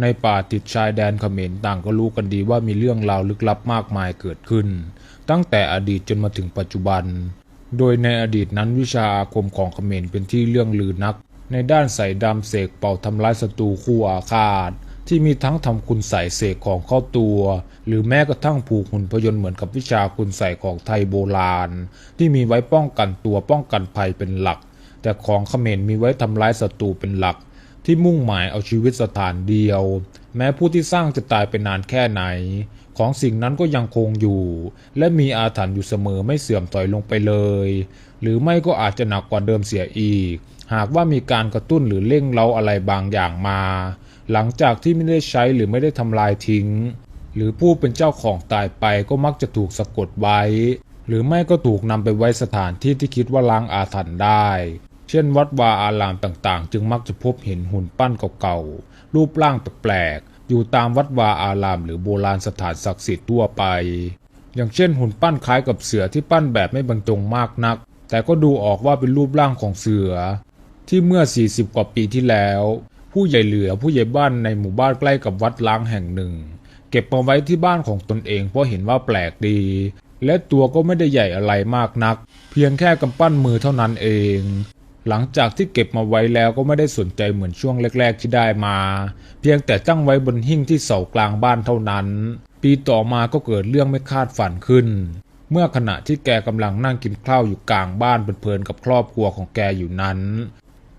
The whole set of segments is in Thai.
ในป่าติดชายแดนเขมรต่างก็รู้กันดีว่ามีเรื่องราวลึกลับมากมายเกิดขึ้น ตั้งแต่อดีตจนมาถึงปัจจุบัน โดยในอดีตนั้นวิชาอาคมของเขมรเป็นที่เรื่องลือนัก ในด้านใส่ดำเสกเป่าทำร้ายศัตรูคู่อาฆาตที่มีทั้งทำคุณใส่เสกของเข้าตัว หรือแม้กระทั่งผูกหุ่นพยนต์เหมือนกับวิชาคุณใส่ของไทยโบราณ ที่มีไว้ป้องกันตัวป้องกันภัยเป็นหลัก แต่ของเขมรมีไว้ทำร้ายศัตรูเป็นหลัก ที่มุ่งหมายเอาชีวิตสถานเดียว แม้ผู้ที่สร้างจะตายไปนานแค่ไหน ของสิ่งนั้นก็ยังคงอยู่ และมีอาถรรพ์อยู่เสมอไม่เสื่อมถอยลงไปเลย หรือไม่ก็อาจจะหนักกว่าเดิมเสียอีก หากว่ามีการกระตุ้นหรือเร่งเราอะไรบางอย่างมา หลังจากที่ไม่ได้ใช้หรือไม่ได้ทำลายทิ้ง หรือผู้เป็นเจ้าของตายไปก็มักจะถูกสะกดไว้ หรือไม่ก็ถูกนำไปไว้สถานที่ที่คิดว่าล้างอาถรรพ์ได้ เช่นวัดวาอารามต่างๆ จึงมักจะพบเห็นหุ่นปั้นเก่าๆ รูปร่างแปลกๆ อยู่ตามวัดวาอารามหรือโบราณสถานศักดิ์สิทธิ์ทั่วไป อย่างเช่นหุ่นปั้นคล้ายกับเสือที่ปั้นแบบไม่บรรจงมากนัก แต่ก็ดูออกว่าเป็นรูปร่างของเสือ ที่เมื่อ 40 กว่าปีที่แล้ว ผู้ใหญ่เหลือผู้ใหญ่บ้านในหมู่บ้านใกล้กับวัดล้างแห่งหนึ่ง เก็บมาไว้ที่บ้านของตนเองเพราะเห็นว่าแปลกดี และตัวก็ไม่ได้ใหญ่อะไรมากนัก เพียงแค่กำปั้นมือเท่านั้นเอง หลังจากที่เก็บมาไว้แล้วก็ไม่ได้สนใจเหมือนช่วงแรก ๆ ที่ได้มา เพียงแต่ตั้งไว้บนหิ้งที่เสากลางบ้านเท่านั้น ปีต่อมาก็เกิดเรื่องไม่คาดฝันขึ้น เมื่อขณะที่แกกำลังนั่งกินข้าวอยู่กลางบ้านเพลินๆกับครอบครัวของแกอยู่นั้น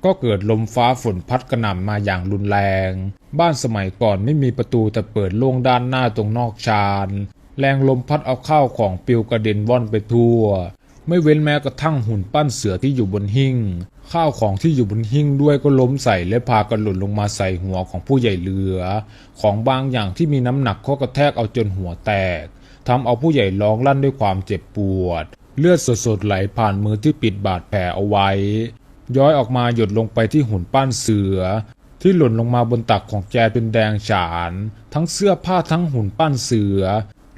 ก็เกิดลมฟ้าฝนพัดกระหน่ำมาอย่างรุนแรง บ้านสมัยก่อนไม่มีประตูแต่เปิดโล่งด้านหน้าตรงนอกชานแรงลมพัดเอาข้าวของปิวกระเด็นว่อนไปทั่ว ไม่เว้นแม้กระทั่งหุ่นปั้นเสือที่อยู่บนหิ้ง ข้าวของที่อยู่บนหิ้งด้วยก็ล้มใส่และพากันหล่นลงมาใส่หัวของผู้ใหญ่เหลือ ของบางอย่างที่มีน้ำหนักก็กระแทกเอาจนหัวแตกทำเอาผู้ใหญ่ร้องลั่นด้วยความเจ็บปวด เลือดสดๆไหลผ่านมือที่ปิดบาดแผลเอาไว้ ย้อยออกมาหยดลงไปที่หุ่นปั้นเสือ ที่หล่นลงมาบนตักของแกเป็นแดงฉาน ทั้งเสื้อผ้าทั้งหุ่นปั้นเสือ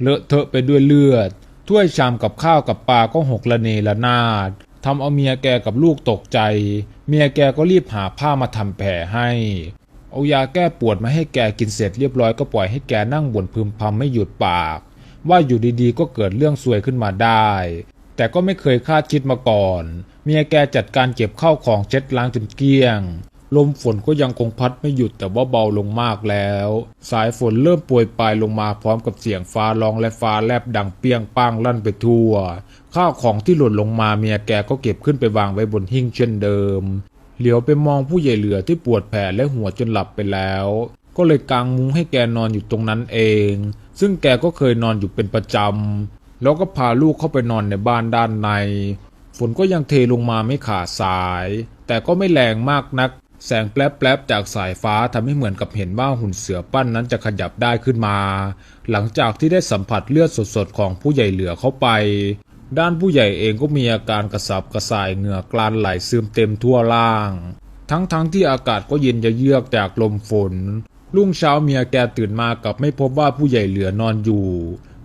เลอะเทอะไปด้วยเลือด ถ้วยชามกับข้าวกับปลาก็หกละเนระนาดทำเอาเมียแกกับลูกตกใจ เมียแกก็รีบหาผ้ามาทำแผลให้ เอายาแก้ปวดมาให้แกกินเสร็จเรียบร้อยก็ปล่อยให้แกนั่งบ่นพึมพำไม่หยุดปาก ว่าอยู่ดีๆก็เกิดเรื่องซวยขึ้นมาได้ แต่ก็ไม่เคยคาดคิดมาก่อน เมียแกจัดการเก็บข้าวของเช็ดล้างจนเกลี้ยง ลมฝนก็ยังคงพัดไม่หยุดแต่ว่าเบาลงมากแล้ว สายฝนเริ่มโปรยปลายลงมาพร้อมกับเสียงฟ้าร้องและฟ้าแลบดังเปียงป้างลั่นไปทั่ว ข้าวของที่หล่นลงมาเมียแกก็เก็บขึ้นไปวางไว้บนหิ้งเช่นเดิม เหลียวไปมองผู้ใหญ่เหลือที่ปวดแผลและหัวจนหลับไปแล้ว ก็เลยกางมุ้งให้แกนอนอยู่ตรงนั้นเอง ซึ่งแกก็เคยนอนอยู่เป็นประจำแล้วก็พาลูกเข้าไปนอนในบ้านด้านในฝนก็ยังเทลงมาไม่ขาดสาย แต่ก็ไม่แรงมากนัก แสงแปลบๆจากสายฟ้าทำให้เหมือนกับเห็นว่าหุ่นเสือปั้นนั้นจะขยับได้ขึ้นมา หลังจากที่ได้สัมผัสเลือดสดๆของผู้ใหญ่เหลือเข้าไป ด้านผู้ใหญ่เองก็มีอาการกระสับกระส่ายเหงื่อกลานไหลซึมเต็มทั่วล่าง ทั้งๆทที่อากาศก็เย็นจะเยือกจากลมฝน รุ่งเช้าเมียแกตื่นมากับไม่พบว่าผู้ใหญ่เหลือนอนอยู่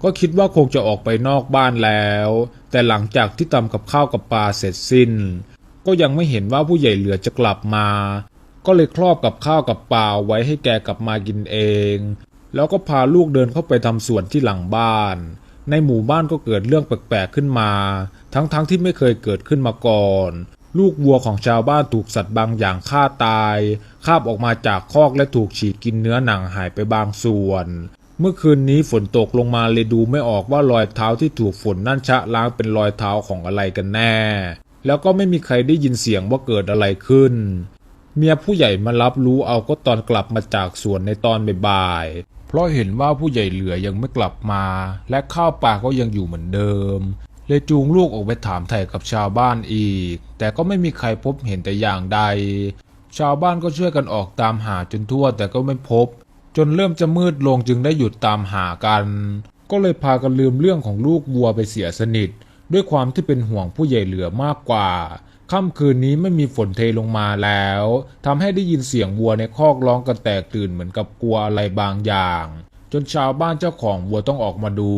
ก็คิดว่าคงจะออกไปนอกบ้านแล้ว แต่หลังจากที่ทำกับข้าวกับปลาเสร็จสิ้น ก็ยังไม่เห็นว่าผู้ใหญ่เหลือจะกลับมา ก็เลยครอบกับข้าวกับปลาไว้ให้แกกลับมากินเอง แล้วก็พาลูกเดินเข้าไปทำสวนที่หลังบ้าน ในหมู่บ้านก็เกิดเรื่องแปลกๆขึ้นมา ทั้งๆทที่ไม่เคยเกิดขึ้นมาก่อน ลูกวัวของชาวบ้านถูกสัตว์บางอย่างฆ่าตาย คาบออกมาจากคอกและถูกฉีกกินเนื้อหนังหายไปบางส่วนเมื่อคืนนี้ฝนตกลงมาเลยดูไม่ออกว่ารอยเท้าที่ถูกฝนนั่นชะล้างเป็นรอยเท้าของอะไรกันแน่ แล้วก็ไม่มีใครได้ยินเสียงว่าเกิดอะไรขึ้น เมียผู้ใหญ่มารับรู้เอาก็ตอนกลับมาจากสวนในตอนบ่ายๆเพราะเห็นว่าผู้ใหญ่เหลือยังไม่กลับมา และข้าวปลาก็ยังอยู่เหมือนเดิมเลยจูงลูกออกไปถามไถ่กับชาวบ้านอีก แต่ก็ไม่มีใครพบเห็นแต่อย่างใด ชาวบ้านก็ช่วยกันออกตามหาจนทั่วแต่ก็ไม่พบ จนเริ่มจะมืดลงจึงได้หยุดตามหากัน ก็เลยพากันลืมเรื่องของลูกวัวไปเสียสนิท ด้วยความที่เป็นห่วงผู้ใหญ่เหลือมากกว่าค่ำคืนนี้ไม่มีฝนเทลงมาแล้วทำให้ได้ยินเสียงวัวในคอกร้องกันแตกตื่นเหมือนกับกลัวอะไรบางอย่าง จนชาวบ้านเจ้าของวัวต้องออกมาดู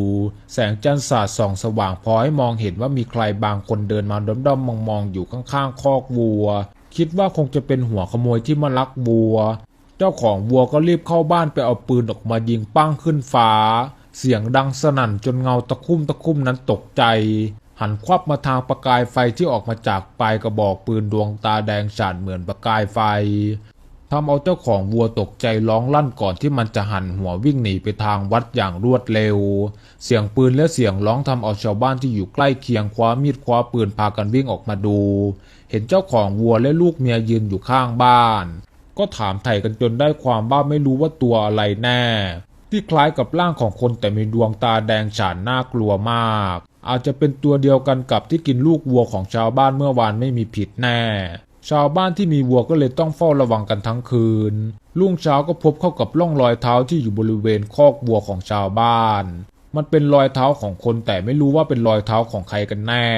แสงจันทร์สาดส่องสว่างพอให้มองเห็นว่ามีใครบางคนเดินมาด้อมๆมองๆอยู่ข้างๆคอกวัว คิดว่าคงจะเป็นหัวขโมยที่มาลักวัว เจ้าของวัวก็รีบเข้าบ้านไปเอาปืนออกมายิงปั้งขึ้นฟ้าเสียงดังสนั่นจนเงาตะคุ่มตะคุ่มนั้นตกใจ หันควับมาทางประกายไฟที่ออกมาจากปลายกระบอกปืนดวงตาแดงฉานเหมือนประกายไฟทำเอาเจ้าของวัวตกใจร้องลั่นก่อนที่มันจะหันหัววิ่งหนีไปทางวัดอย่างรวดเร็ว เสียงปืนและเสียงร้องทำเอาชาวบ้านที่อยู่ใกล้เคียงคว้ามีดคว้าปืนพากันวิ่งออกมาดู เห็นเจ้าของวัวและลูกเมียยืนอยู่ข้างบ้าน ก็ถามไถ่กันจนได้ความว่าไม่รู้ว่าตัวอะไรแน่ ที่คล้ายกับร่างของคนแต่มีดวงตาแดงฉานน่ากลัวมาก อาจจะเป็นตัวเดียวกันกับที่กินลูกวัวของชาวบ้านเมื่อวานไม่มีผิดแน่ ชาวบ้านที่มีวัวก็เลยต้องเฝ้าระวังกันทั้งคืนรุ่งเช้าก็พบเข้ากับร่องรอยเท้าที่อยู่บริเวณคอกวัวของชาวบ้าน มันเป็นรอยเท้าของคนแต่ไม่รู้ว่าเป็นรอยเท้าของใครกันแน่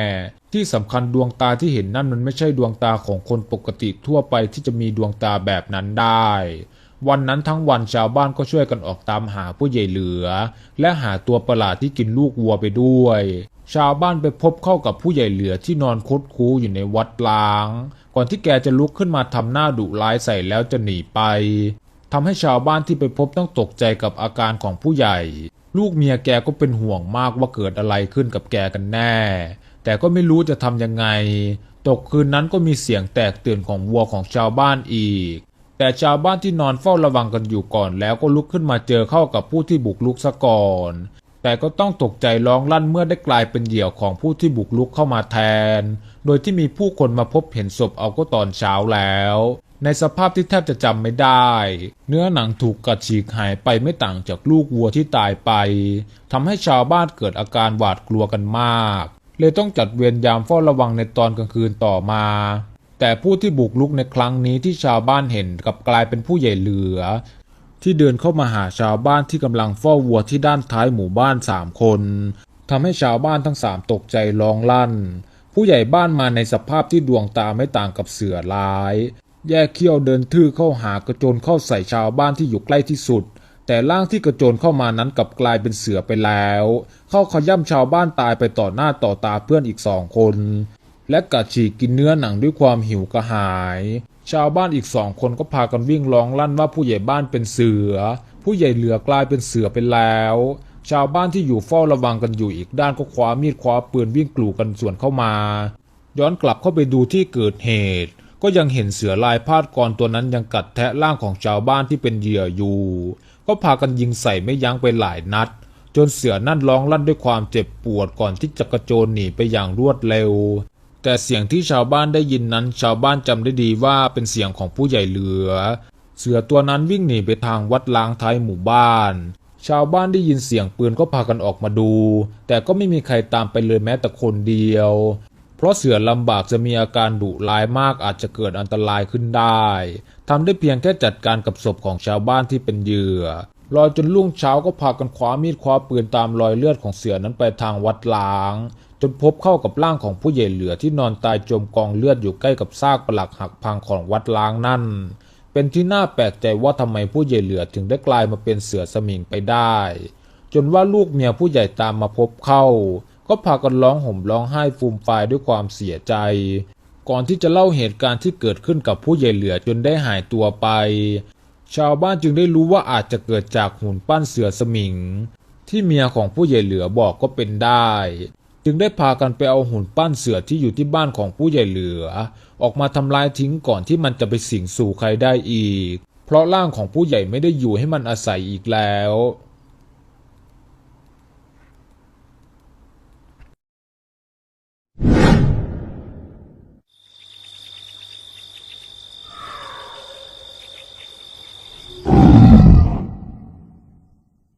ที่สำคัญดวงตาที่เห็นนั่นมันไม่ใช่ดวงตาของคนปกติทั่วไปที่จะมีดวงตาแบบนั้นได้ วันนั้นทั้งวันชาวบ้านก็ช่วยกันออกตามหาผู้ใหญ่เหลือ และหาตัวประหลาดที่กินลูกวัวไปด้วย ชาวบ้านไปพบเข้ากับผู้ใหญ่เหลือที่นอนคดคูอยู่ในวัดล้าง ก่อนที่แกจะลุกขึ้นมาทำหน้าดุร้ายใส่แล้วจะหนีไปทำให้ชาวบ้านที่ไปพบต้องตกใจกับอาการของผู้ใหญ่ ลูกเมียแกก็เป็นห่วงมากว่าเกิดอะไรขึ้นกับแกกันแน่ แต่ก็ไม่รู้จะทำยังไง ตกคืนนั้นก็มีเสียงแตกตื่นของวัวของชาวบ้านอีก แต่ชาวบ้านที่นอนเฝ้าระวังกันอยู่ก่อนแล้วก็ลุกขึ้นมาเจอเข้ากับผู้ที่บุกลุกซะก่อน แต่ก็ต้องตกใจร้องลั่นเมื่อได้กลายเป็นเหยื่อของผู้ที่บุกลุกเข้ามาแทน โดยที่มีผู้คนมาพบเห็นศพเอาก็ตอนเช้าแล้ว ในสภาพที่แทบจะจำไม่ได้ เนื้อหนังถูกกัดฉีกหายไปไม่ต่างจากลูกวัวที่ตายไปทำให้ชาวบ้านเกิดอาการหวาดกลัวกันมาก เลยต้องจัดเวรยามเฝ้าระวังในตอนกลางคืนต่อมา แต่ผู้ที่บุกลุกในครั้งนี้ที่ชาวบ้านเห็นกับกลายเป็นผู้ใหญ่เหลือ ที่เดินเข้ามาหาชาวบ้านที่กำลังเฝ้าวัวที่ด้านท้ายหมู่บ้านสามคนทำให้ชาวบ้านทั้งสามตกใจร้องลั่น ผู้ใหญ่บ้านมาในสภาพที่ดวงตาไม่ต่างกับเสือร้าย แยกเขี้ยวเดินทื่อเข้าหากระโจนเข้าใส่ชาวบ้านที่อยู่ใกล้ที่สุด แต่ร่างที่กระโจนเข้ามานั้นกลับกลายเป็นเสือไปแล้ว เข้าขย่ำชาวบ้านตายไปต่อหน้าต่อตาเพื่อนอีกสองคน และกัดฉีกกินเนื้อหนังด้วยความหิวกระหาย ชาวบ้านอีกสองคนก็พากันวิ่งร้องลั่นว่าผู้ใหญ่บ้านเป็นเสือ ผู้ใหญ่เหลือกลายเป็นเสือไปแล้ว ชาวบ้านที่อยู่เฝ้าระวังกันอยู่อีกด้านก็คว้ามีดคว้าปืนวิ่งกลูกันสวนเข้ามา ย้อนกลับเข้าไปดูที่เกิดเหตุ ก็ยังเห็นเสือลายพาดกรตัวนั้นยังกัดแทะร่างของชาวบ้านที่เป็นเหยื่ออยู่ ก็พากันยิงใส่ไม่ยั้งไปหลายนัดจนเสือนั่นร้องลั่นด้วยความเจ็บปวดก่อนที่จะกระโจนหนีไปอย่างรวดเร็ว แต่เสียงที่ชาวบ้านได้ยินนั้นชาวบ้านจำได้ดีว่าเป็นเสียงของผู้ใหญ่เหลือ เสือตัวนั้นวิ่งหนีไปทางวัดล้างท้ายหมู่บ้าน ชาวบ้านได้ยินเสียงปืนก็พากันออกมาดู แต่ก็ไม่มีใครตามไปเลยแม้แต่คนเดียว เพราะเสือลำบากจะมีอาการดุร้ายมากอาจจะเกิดอันตรายขึ้นได้ทำได้เพียงแค่จัดการกับศพของชาวบ้านที่เป็นเหยื่อรอจนรุ่งเช้าก็พากันคว้ามีดคว้าปืนตามรอยเลือดของเสือนั้นไปทางวัดล้าง จนพบเข้ากับร่างของผู้ใหญ่เหลือที่นอนตายจมกองเลือดอยู่ใกล้กับซากปลักหักพังของวัดล้างนั่น เป็นที่น่าแปลกใจว่าทำไมผู้ใหญ่เหลือถึงได้กลายมาเป็นเสือสมิงไปได้ จนว่าลูกเมียผู้ใหญ่ตามมาพบเข้า ก็พากันร้องห่มร้องไห้ฟูมฟายด้วยความเสียใจ ก่อนที่จะเล่าเหตุการณ์ที่เกิดขึ้นกับผู้ใหญ่เหลือจนได้หายตัวไป ชาวบ้านจึงได้รู้ว่าอาจจะเกิดจากหุ่นปั้นเสือสมิงที่เมียของผู้ใหญ่เหลือบอกก็เป็นได้ จึงได้พากันไปเอาหุ่นปั้นเสือที่อยู่ที่บ้านของผู้ใหญ่เหลือ ออกมาทำลายทิ้งก่อนที่มันจะไปสิงสู่ใครได้อีก เพราะร่างของผู้ใหญ่ไม่ได้อยู่ให้มันอาศัยอีกแล้ว